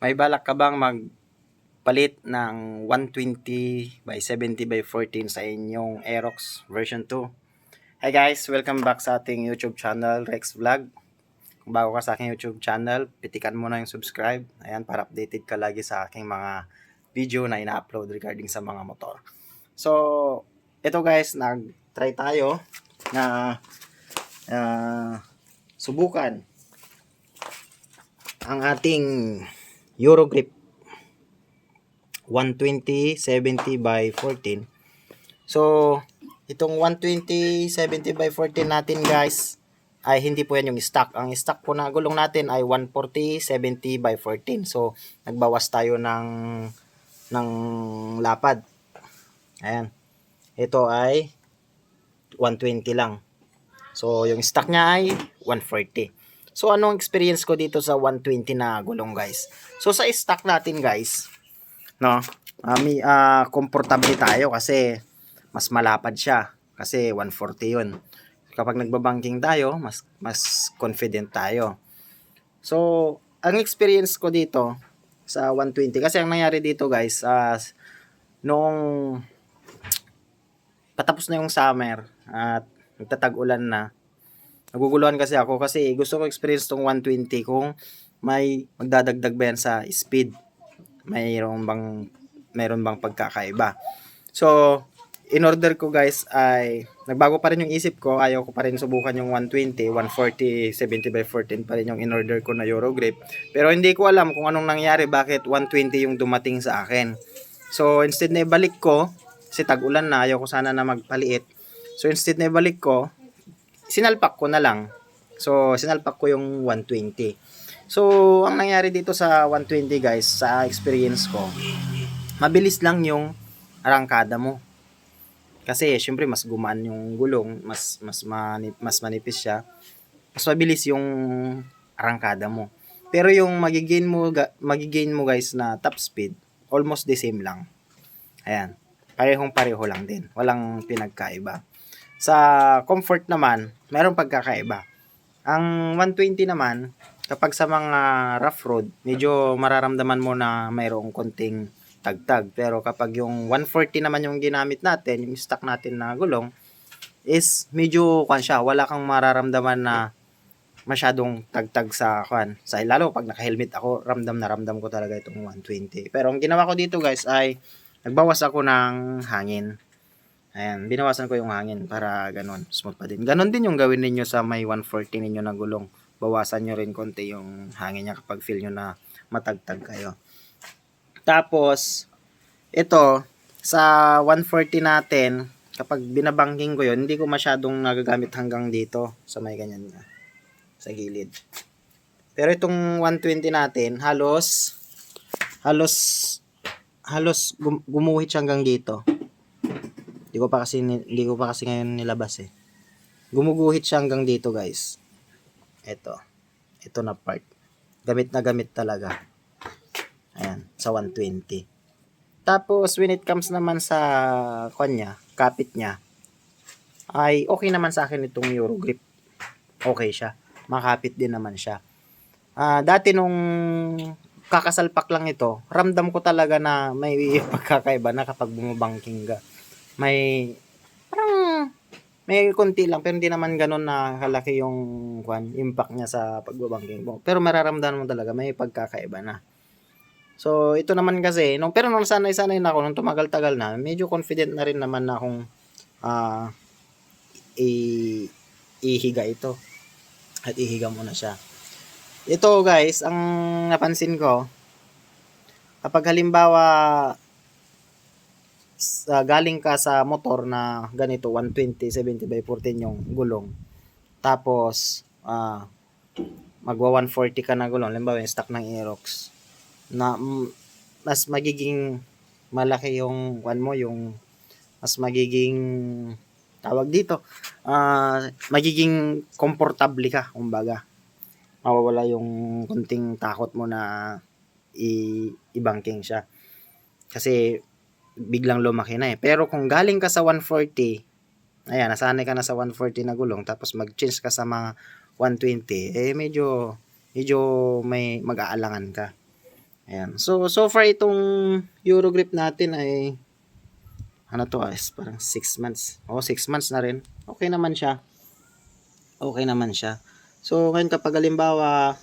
May balak ka bang magpalit ng 120 by 70 by 14 sa inyong Aerox version 2? Hi guys, welcome back sa ating YouTube channel, Rex Vlog. Kung bago ka sa aking YouTube channel, pitikan mo na yung subscribe. Ayan, para updated ka lagi sa aking mga video na ina-upload regarding sa mga motor. So, ito guys, nag-try tayo na ah, subukan ang ating Eurogrip 120 70 by 14. So, itong 120 70 by 14 natin guys ay hindi po yan yung stock. Ang stock po na gulong natin ay 140 70 by 14. So, nagbawas tayo ng ng lapad. Ayan. Ito ay 120 lang. So, yung stock niya ay 140. So, anong experience ko dito sa 120 na gulong, guys? So, sa stock natin, guys, no, ami ah komportable tayo kasi mas malapad siya kasi 140 yun. Kapag nagbabanking tayo, mas mas confident tayo. So, ang experience ko dito sa 120 kasi ang nangyari dito, guys, ah noong patapos na yung summer at nagtatag-ulan na, naguguluhan kasi ako kasi gusto ko experience tong 120 kung may magdadagdag ba yan sa speed. Mayroon bang mayroon bang pagkakaiba. So, in order ko guys ay nagbago pa rin yung isip ko. Ayaw ko pa rin subukan yung 120, 140, 70 by 14 pa rin yung in order ko na Eurogrip. Pero hindi ko alam kung anong nangyari bakit 120 yung dumating sa akin. So, instead na ibalik ko, kasi tag-ulan na, ayaw ko sana na magpaliit. So, instead na ibalik ko, sinalpak ko na lang. So, sinalpak ko yung 120. So, ang nangyari dito sa 120 guys, sa experience ko, mabilis lang yung arangkada mo. Kasi, syempre, mas gumaan yung gulong, mas, mas, mani, mas manipis siya. Mas mabilis yung arangkada mo. Pero yung magigain mo, ga- magigain mo guys na top speed, almost the same lang. Ayan. Parehong pareho lang din. Walang pinagkaiba. Sa comfort naman, mayroong pagkakaiba. Ang 120 naman, kapag sa mga rough road, medyo mararamdaman mo na mayroong konting tagtag. Pero kapag yung 140 naman yung ginamit natin, yung stock natin na gulong, is medyo kwan siya, wala kang mararamdaman na masyadong tagtag sa kwan. Sa lalo pag naka-helmet ako, ramdam na ramdam ko talaga itong 120. Pero ang ginawa ko dito guys ay nagbawas ako ng hangin. Ayan, binawasan ko yung hangin para ganun, smooth pa din. Ganon din yung gawin ninyo sa may 140 ninyo na gulong. Bawasan nyo rin konti yung hangin niya kapag feel nyo na matagtag kayo. Tapos, ito, sa 140 natin, kapag binabangking ko yun, hindi ko masyadong nagagamit hanggang dito sa may ganyan na, sa gilid. Pero itong 120 natin, halos, halos, halos gum- gumuhit hanggang dito. Hindi ko pa kasi hindi ko pa kasi ngayon nilabas eh. Gumuguhit siya hanggang dito, guys. Ito. Ito na part. Gamit na gamit talaga. Ayan, sa 120. Tapos when it comes naman sa kanya, kapit niya, ay okay naman sa akin itong Eurogrip. Okay siya. Makapit din naman siya. Ah, dati nung kakasalpak lang ito, ramdam ko talaga na may pagkakaiba na kapag bumabangking ka may parang may konti lang pero hindi naman ganun na kalaki yung kwan, impact niya sa pagbabangking mo. Pero mararamdaman mo talaga may pagkakaiba na. So ito naman kasi nung pero nung sanay-sanay na ako nung tumagal-tagal na, medyo confident na rin naman na akong ah i ihiga ito. At ihiga mo na siya. Ito guys, ang napansin ko kapag halimbawa sa galing ka sa motor na ganito 120 70 by 14 yung gulong. Tapos ah magwa 140 ka na gulong. Halimbawa yung stock ng Aerox. Na mas magiging malaki yung one mo yung mas magiging tawag dito ah magiging komportable ka kumbaga. Mawawala yung kunting takot mo na i ibangking siya. Kasi biglang lumaki na eh. Pero kung galing ka sa 140, ayan, nasanay ka na sa 140 na gulong, tapos mag-change ka sa mga 120, eh medyo, medyo may mag-aalangan ka. Ayan. So, so far itong Eurogrip natin ay ano to ah, is parang 6 months. O, 6 months na rin. Okay naman siya. Okay naman siya. So, ngayon kapag halimbawa,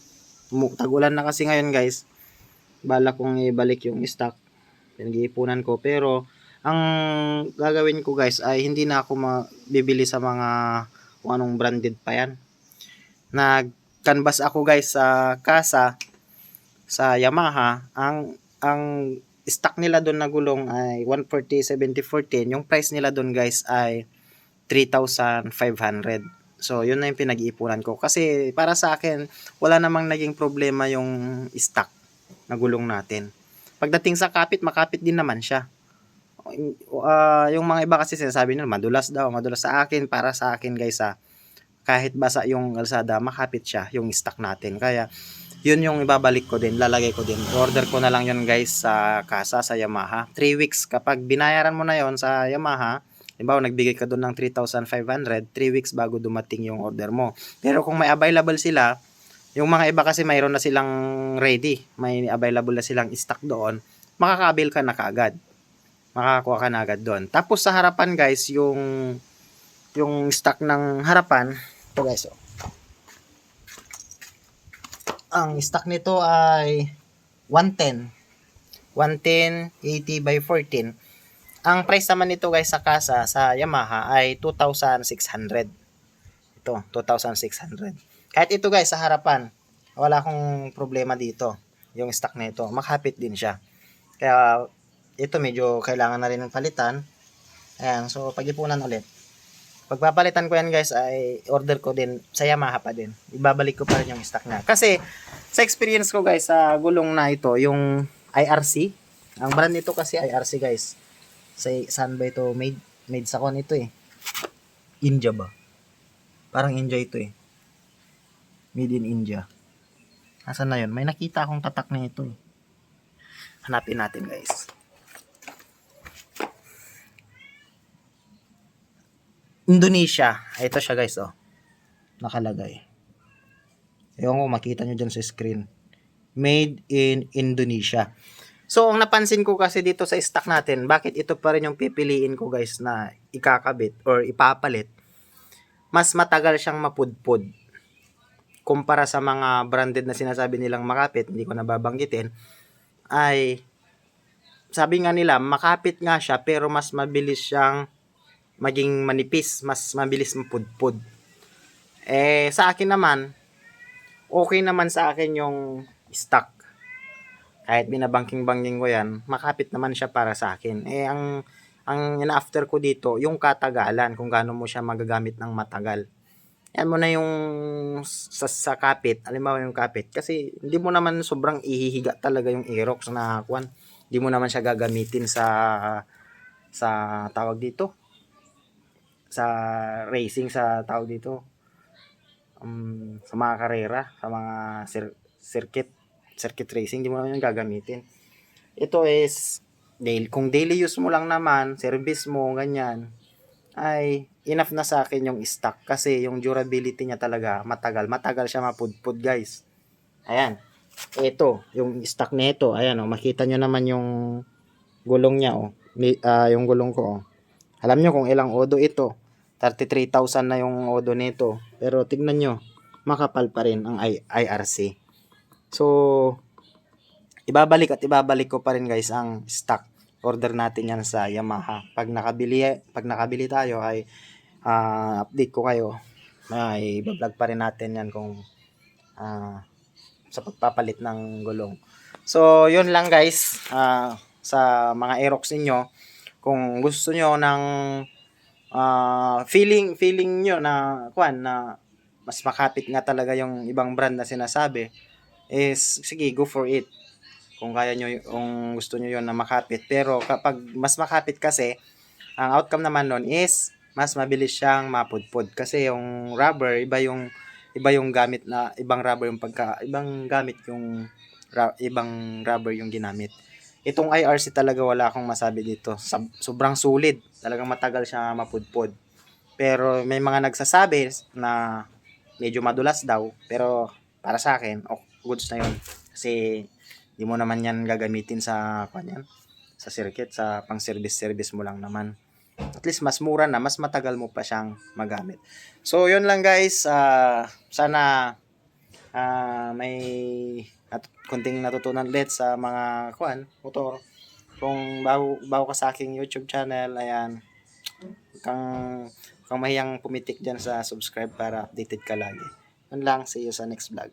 tag-ulan na kasi ngayon guys, bala kong ibalik yung stock. Pinag-iipunan ko. Pero, ang gagawin ko guys ay hindi na ako bibili sa mga kung anong branded pa yan. Nag-canvas ako guys sa kasa sa Yamaha. Ang ang stock nila doon na gulong ay 140 7014. Yung price nila doon guys ay 3,500. So, yun na yung pinag-iipunan ko. Kasi para sa akin, wala namang naging problema yung stock na gulong natin. Pagdating sa kapit, makapit din naman siya. Uh, yung mga iba kasi sinasabi nila, madulas daw, madulas sa akin, para sa akin guys ha, kahit basa yung kalsada, makapit siya, yung stock natin. Kaya, yun yung ibabalik ko din, lalagay ko din. Order ko na lang yun guys sa kasa, sa Yamaha. 3 weeks, kapag binayaran mo na yon sa Yamaha, Halimbawa, nagbigay ka doon ng 3,500, 3 weeks bago dumating yung order mo. Pero kung may available sila, yung mga iba kasi mayroon na silang ready, may available na silang stock doon, makakabil ka na kaagad. Makakakuha ka na agad doon. Tapos sa harapan guys, yung yung stock ng harapan, ito guys, oh. Ang stock nito ay 110. 110 80 by 14. Ang price naman nito guys sa kasa sa Yamaha ay 2,600. Ito, 2,600. Kahit ito guys sa harapan, wala akong problema dito. Yung stock na ito, makapit din siya. Kaya ito medyo kailangan na rin ng palitan. Ayan, so pag-ipunan ulit. Pagpapalitan ko yan guys ay order ko din sa Yamaha pa din. Ibabalik ko pa rin yung stock na. Kasi sa experience ko guys sa gulong na ito, yung IRC, ang brand nito kasi IRC guys. Sa saan ba ito made made sa kon ito eh. India ba? Parang India ito eh. Made in India. Nasaan na yun? May nakita akong tatak na ito eh. Hanapin natin guys. Indonesia. Ito siya guys oh. Nakalagay. Ewan ko makita nyo dyan sa screen. Made in Indonesia. So, ang napansin ko kasi dito sa stock natin, bakit ito pa rin yung pipiliin ko guys na ikakabit or ipapalit, mas matagal siyang mapudpud. Kumpara sa mga branded na sinasabi nilang makapit, hindi ko nababanggitin, ay sabi nga nila, makapit nga siya pero mas mabilis siyang maging manipis, mas mabilis mapudpud. Eh, sa akin naman, okay naman sa akin yung stock kahit binabangking-bangking ko yan, makapit naman siya para sa akin. Eh, ang, ang ina-after ko dito, yung katagalan, kung gaano mo siya magagamit ng matagal. Yan mo na yung sa, sa kapit, alimbawa yung kapit, kasi hindi mo naman sobrang ihihiga talaga yung Aerox na kwan. Hindi mo naman siya gagamitin sa sa tawag dito sa racing sa tawag dito um, sa mga karera sa mga cir- circuit circuit racing, di mo naman yung gagamitin. Ito is, daily, kung daily use mo lang naman, service mo, ganyan, ay enough na sa akin yung stock kasi yung durability niya talaga matagal. Matagal siya mapudpud guys. Ayan. Ito, yung stock nito. Ayan, oh, makita nyo naman yung gulong niya. Oh. Uh, yung gulong ko. Oh. Alam nyo kung ilang odo ito. 33,000 na yung odo nito. Pero tignan nyo, makapal pa rin ang I- IRC. So, ibabalik at ibabalik ko pa rin guys ang stock. Order natin yan sa Yamaha. Pag nakabili, pag nakabili tayo ay uh, update ko kayo. Ay iba-vlog pa rin natin yan kung uh, sa pagpapalit ng gulong. So, yun lang guys. Uh, sa mga Aerox ninyo, kung gusto nyo ng uh, feeling feeling nyo na kuan na mas makapit nga talaga yung ibang brand na sinasabi is sige go for it kung kaya nyo kung gusto nyo yon na makapit pero kapag mas makapit kasi ang outcome naman nun is mas mabilis siyang mapudpud. Kasi yung rubber iba yung iba yung gamit na ibang rubber yung pagka ibang gamit yung ra, ibang rubber yung ginamit. Itong IRC talaga wala akong masabi dito. Sab, sobrang sulit talagang matagal siya mapudpud. Pero may mga nagsasabi na medyo madulas daw. Pero para sa akin okay goods na yun. Kasi Di mo naman yan gagamitin sa, kwan yan, sa circuit, sa pang service-service mo lang naman. At least mas mura na, mas matagal mo pa siyang magamit. So, yun lang guys. ah sana ah may at kunting natutunan ulit sa mga kwan, motor. Kung bago, bago ka sa aking YouTube channel, ayan, kang kang mahiyang pumitik dyan sa subscribe para updated ka lagi. Yun lang, see you sa next vlog.